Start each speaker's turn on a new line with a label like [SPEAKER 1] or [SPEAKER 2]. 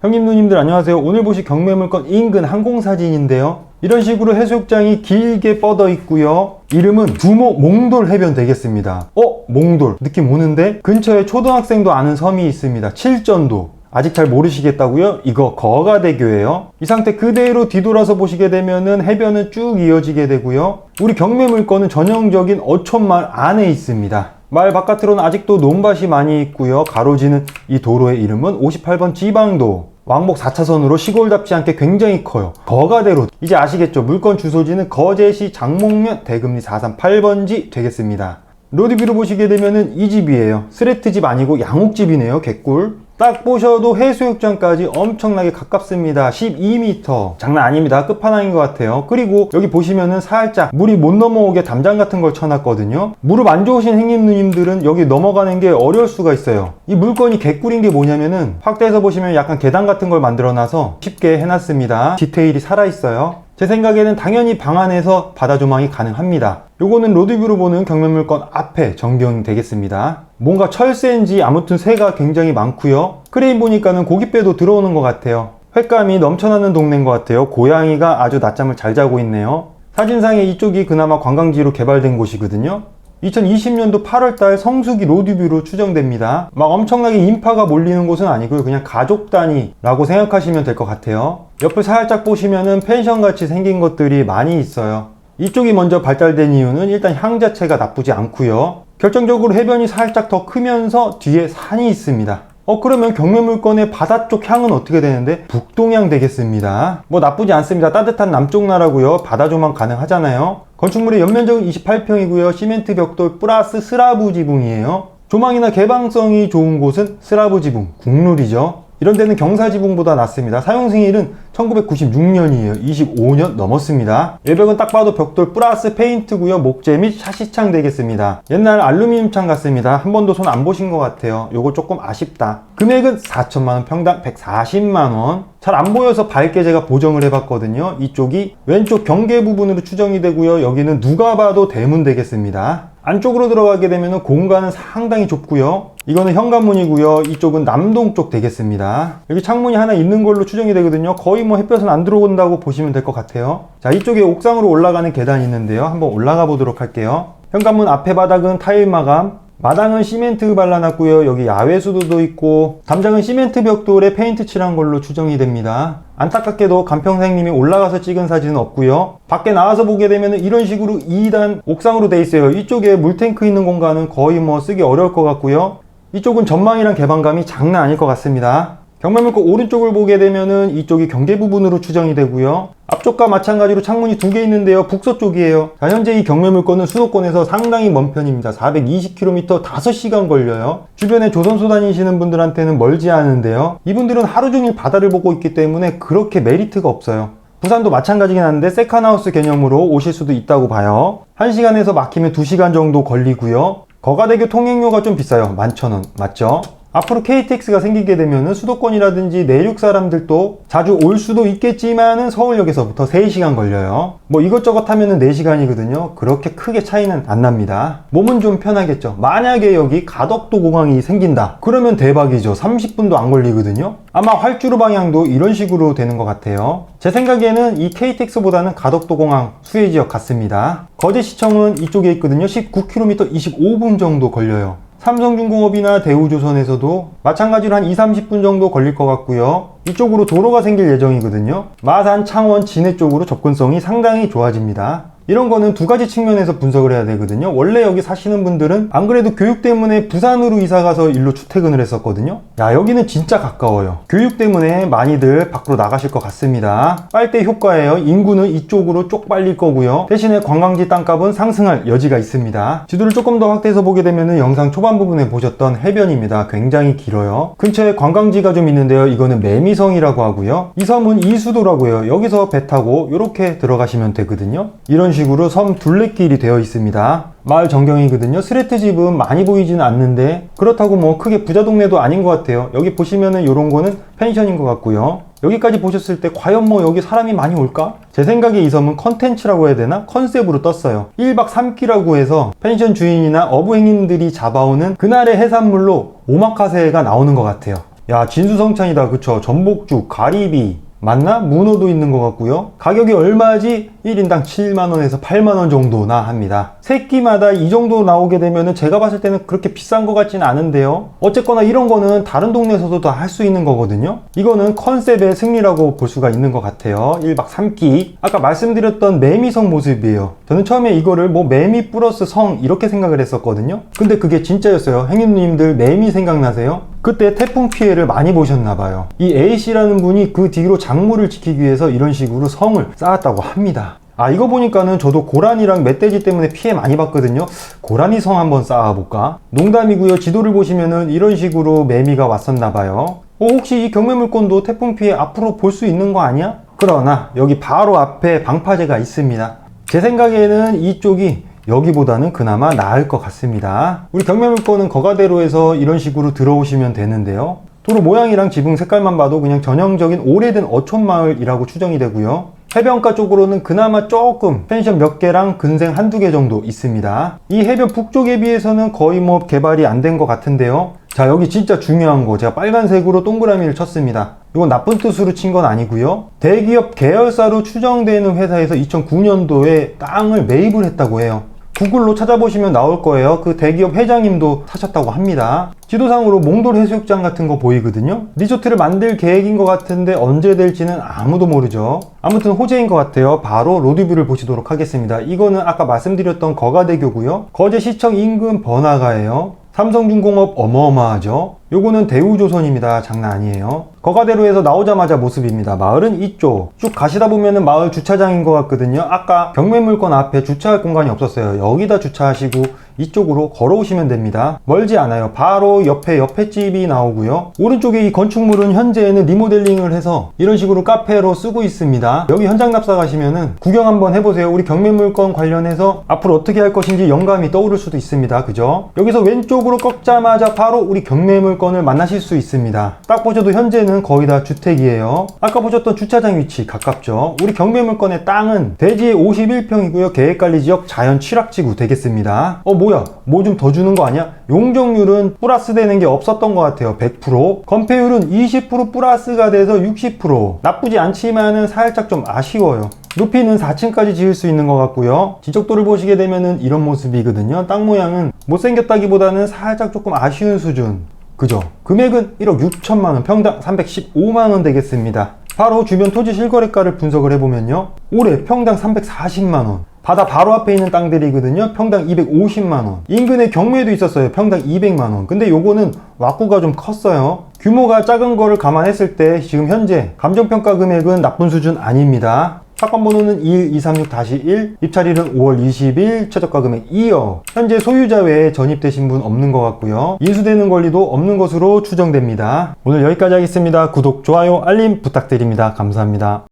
[SPEAKER 1] 형님 누님들 안녕하세요 오늘 보실 경매물건 인근 항공사진인데요 이런 식으로 해수욕장이 길게 뻗어 있고요 이름은 두모 몽돌 해변 되겠습니다 어? 몽돌 느낌 오는데 근처에 초등학생도 아는 섬이 있습니다 칠전도 아직 잘 모르시겠다고요? 이거 거가대교예요. 이 상태 그대로 뒤돌아서 보시게 되면은 해변은 쭉 이어지게 되고요. 우리 경매 물건은 전형적인 어촌마을 안에 있습니다. 마을 바깥으로는 아직도 논밭이 많이 있고요. 가로지는 이 도로의 이름은 58번 지방도. 왕복 4차선으로 시골답지 않게 굉장히 커요. 거가대로. 이제 아시겠죠? 물건 주소지는 거제시 장목면 대금리 438번지 되겠습니다. 로드뷰로 보시게 되면은 이 집이에요. 스레트 집 아니고 양옥집이네요. 개꿀. 딱 보셔도 해수욕장까지 엄청나게 가깝습니다. 12m. 장난 아닙니다. 끝판왕인 것 같아요. 그리고 여기 보시면은 살짝 물이 못 넘어오게 담장 같은 걸 쳐놨거든요. 무릎 안 좋으신 행님 누님들은 여기 넘어가는 게 어려울 수가 있어요. 이 물건이 개꿀인 게 뭐냐면은 확대해서 보시면 약간 계단 같은 걸 만들어 놔서 쉽게 해놨습니다. 디테일이 살아있어요. 제 생각에는 당연히 방 안에서 바다 조망이 가능합니다. 요거는 로드뷰로 보는 경매물건 앞에 전경이 되겠습니다. 뭔가 철새인지 아무튼 새가 굉장히 많고요. 크레인 보니까는 고깃배도 들어오는 것 같아요. 횟감이 넘쳐나는 동네인 것 같아요. 고양이가 아주 낮잠을 잘 자고 있네요. 사진상에 이쪽이 그나마 관광지로 개발된 곳이거든요. 2020년도 8월달 성수기 로드뷰로 추정됩니다. 막 엄청나게 인파가 몰리는 곳은 아니고요. 그냥 가족 단위라고 생각하시면 될 것 같아요. 옆을 살짝 보시면은 펜션 같이 생긴 것들이 많이 있어요. 이쪽이 먼저 발달된 이유는 일단 향 자체가 나쁘지 않고요. 결정적으로 해변이 살짝 더 크면서 뒤에 산이 있습니다. 어 그러면 경매 물건의 바다 쪽 향은 어떻게 되는데 북동향 되겠습니다. 뭐 나쁘지 않습니다. 따뜻한 남쪽 나라고요. 바다 조망 가능하잖아요. 건축물의 연면적은 28평이고요. 시멘트 벽돌 플러스 스라브 지붕이에요. 조망이나 개방성이 좋은 곳은 스라브 지붕, 국룰이죠. 이런 데는 경사 지붕보다 낫습니다. 사용 승일은 1996년이에요. 25년 넘었습니다. 외벽은 딱 봐도 벽돌 플러스 페인트고요. 목재 및 샤시창 되겠습니다. 옛날 알루미늄 창 같습니다. 한 번도 손 안 보신 것 같아요. 요거 조금 아쉽다. 금액은 4천만원 평당 140만원. 잘 안 보여서 밝게 제가 보정을 해봤거든요. 이쪽이 왼쪽 경계 부분으로 추정이 되고요. 여기는 누가 봐도 대문 되겠습니다. 안쪽으로 들어가게 되면 공간은 상당히 좁고요. 이거는 현관문이고요. 이쪽은 남동쪽 되겠습니다. 여기 창문이 하나 있는 걸로 추정이 되거든요. 거의 뭐 햇볕은 안 들어온다고 보시면 될 것 같아요. 자, 이쪽에 옥상으로 올라가는 계단이 있는데요. 한번 올라가 보도록 할게요. 현관문 앞에 바닥은 타일 마감, 마당은 시멘트 발라놨고요. 여기 야외 수도도 있고 담장은 시멘트 벽돌에 페인트 칠한 걸로 추정이 됩니다. 안타깝게도 간평생님이 올라가서 찍은 사진은 없고요. 밖에 나와서 보게 되면 이런 식으로 2단 옥상으로 돼 있어요. 이쪽에 물탱크 있는 공간은 거의 뭐 쓰기 어려울 것 같고요. 이쪽은 전망이랑 개방감이 장난 아닐 것 같습니다. 경매물고 오른쪽을 보게 되면은 이쪽이 경계 부분으로 추정이 되고요. 앞쪽과 마찬가지로 창문이 두 개 있는데요. 북서쪽이에요. 자, 현재 이 경매물건은 수도권에서 상당히 먼 편입니다. 420km 5시간 걸려요. 주변에 조선소 다니시는 분들한테는 멀지 않은데요. 이분들은 하루 종일 바다를 보고 있기 때문에 그렇게 메리트가 없어요. 부산도 마찬가지긴 한데 세컨하우스 개념으로 오실 수도 있다고 봐요. 1시간에서 막히면 2시간 정도 걸리고요. 거가대교 통행료가 좀 비싸요. 11,000원. 맞죠? 앞으로 KTX가 생기게 되면 수도권이라든지 내륙 사람들도 자주 올 수도 있겠지만은 서울역에서부터 3시간 걸려요. 뭐 이것저것 하면은 4시간이거든요. 그렇게 크게 차이는 안 납니다. 몸은 좀 편하겠죠. 만약에 여기 가덕도 공항이 생긴다. 그러면 대박이죠. 30분도 안 걸리거든요. 아마 활주로 방향도 이런 식으로 되는 것 같아요. 제 생각에는 이 KTX보다는 가덕도 공항 수혜 지역 같습니다. 거제시청은 이쪽에 있거든요. 19km 25분 정도 걸려요. 삼성중공업이나 대우조선에서도 마찬가지로 한 2, 30분 정도 걸릴 것 같고요. 이쪽으로 도로가 생길 예정이거든요. 마산, 창원, 진해 쪽으로 접근성이 상당히 좋아집니다. 이런 거는 두 가지 측면에서 분석을 해야 되거든요. 원래 여기 사시는 분들은 안 그래도 교육 때문에 부산으로 이사 가서 일로 출퇴근을 했었거든요. 야, 여기는 진짜 가까워요. 교육 때문에 많이들 밖으로 나가실 것 같습니다. 빨대 효과예요. 인구는 이쪽으로 쪽 빨릴 거고요. 대신에 관광지 땅값은 상승할 여지가 있습니다. 지도를 조금 더 확대해서 보게 되면 영상 초반 부분에 보셨던 해변입니다. 굉장히 길어요. 근처에 관광지가 좀 있는데요. 이거는 매미성이라고 하고요. 이 섬은 이수도라고요. 여기서 배 타고 이렇게 들어가시면 되거든요. 이런 식으로 섬 둘레길이 되어 있습니다. 마을 전경이거든요. 스레트 집은 많이 보이지는 않는데 그렇다고 뭐 크게 부자 동네도 아닌 것 같아요. 여기 보시면은 이런 거는 pension인 것 같고요. 여기까지 보셨을 때 과연 뭐 여기 사람이 많이 올까? 제 생각에 이 섬은 컨텐츠라고 해야 되나? 컨셉으로 떴어요. 1박 3끼라고 해서 펜션 주인이나 어부행님들이 잡아오는 그날의 해산물로 오마카세가 나오는 것 같아요. 야 진수성찬이다 그쵸 전복죽 가리비 맞나? 문어도 있는 것 같고요. 가격이 얼마지? 1인당 7만원에서 8만원 정도나 합니다. 새끼마다 이 정도 나오게 되면 제가 봤을 때는 그렇게 비싼 것 같지는 않은데요. 어쨌거나 이런 거는 다른 동네에서도 다 할 수 있는 거거든요. 이거는 컨셉의 승리라고 볼 수가 있는 것 같아요. 1박 3끼. 아까 말씀드렸던 매미성 모습이에요. 저는 처음에 이거를 뭐 매미 플러스 성 이렇게 생각을 했었거든요. 근데 그게 진짜였어요. 행님님들 매미 생각나세요? 그때 태풍 피해를 많이 보셨나 봐요. 이 A씨라는 분이 그 뒤로 작물을 지키기 위해서 이런 식으로 성을 쌓았다고 합니다. 아, 이거 보니까는 저도 고라니랑 멧돼지 때문에 피해 많이 봤거든요. 고라니 성 한번 쌓아볼까? 농담이고요. 지도를 보시면은 이런 식으로 매미가 왔었나 봐요. 어, 혹시 이 경매물건도 태풍 피해 앞으로 볼 수 있는 거 아니야? 그러나 여기 바로 앞에 방파제가 있습니다. 제 생각에는 이쪽이 여기보다는 그나마 나을 것 같습니다. 우리 경매물건은 거가대로에서 이런 식으로 들어오시면 되는데요. 도로 모양이랑 지붕 색깔만 봐도 그냥 전형적인 오래된 어촌마을이라고 추정이 되고요. 해변가 쪽으로는 그나마 조금 펜션 몇 개랑 근생 한두 개 정도 있습니다. 이 해변 북쪽에 비해서는 거의 뭐 개발이 안 된 것 같은데요. 자, 여기 진짜 중요한 거. 제가 빨간색으로 동그라미를 쳤습니다. 이건 나쁜 뜻으로 친 건 아니고요. 대기업 계열사로 추정되는 회사에서 2009년도에 땅을 매입을 했다고 해요. 구글로 찾아보시면 나올 거예요. 그 대기업 회장님도 사셨다고 합니다. 지도상으로 몽돌 해수욕장 같은 거 보이거든요. 리조트를 만들 계획인 것 같은데 언제 될지는 아무도 모르죠. 아무튼 호재인 것 같아요. 바로 로드뷰를 보시도록 하겠습니다. 이거는 아까 말씀드렸던 거가대교고요. 거제시청 인근 번화가예요. 삼성중공업 어마어마하죠. 요거는 대우조선입니다. 장난 아니에요. 거가대로에서 나오자마자 모습입니다. 마을은 이쪽. 쭉 가시다 보면은 마을 주차장인 것 같거든요. 아까 경매물건 앞에 주차할 공간이 없었어요. 여기다 주차하시고 이쪽으로 걸어오시면 됩니다. 멀지 않아요. 바로 옆에 옆에 집이 나오고요. 오른쪽에 이 건축물은 현재는 리모델링을 해서 이런 식으로 카페로 쓰고 있습니다. 여기 현장 납사 가시면은 구경 한번 해보세요. 우리 경매물건 관련해서 앞으로 어떻게 할 것인지 영감이 떠오를 수도 있습니다. 그죠? 여기서 왼쪽으로 꺾자마자 바로 우리 경매물 건을 만나실 수 있습니다. 딱 보셔도 현재는 거의 다 주택이에요. 아까 보셨던 주차장 위치 가깝죠. 우리 경매물건의 땅은 대지 51평이고요. 계획관리지역 자연 취락지구 되겠습니다. 어 뭐야? 뭐 좀 더 주는 거 아니야? 용적률은 플러스 되는 게 없었던 것 같아요. 100%. 건폐율은 20% 플러스가 돼서 60%. 나쁘지 않지만은 살짝 좀 아쉬워요. 높이는 4층까지 지을 수 있는 것 같고요. 지적도를 보시게 되면은 이런 모습이거든요. 땅 모양은 못생겼다기보다는 살짝 조금 아쉬운 수준. 그죠? 금액은 1억 6천만 원, 평당 315만 원 되겠습니다. 바로 주변 토지 실거래가를 분석을 해보면요. 올해 평당 340만 원. 바다 바로 앞에 있는 땅들이거든요. 평당 250만 원. 인근에 경매도 있었어요. 평당 200만 원. 근데 요거는 왁구가 좀 컸어요. 규모가 작은 거를 감안했을 때 지금 현재 감정평가 금액은 나쁜 수준 아닙니다. 사건 번호는 21236-1, 입찰일은 5월 20일, 최저가 금액 2억. 현재 소유자 외에 전입되신 분 없는 것 같고요. 인수되는 권리도 없는 것으로 추정됩니다. 오늘 여기까지 하겠습니다. 구독, 좋아요, 알림 부탁드립니다. 감사합니다.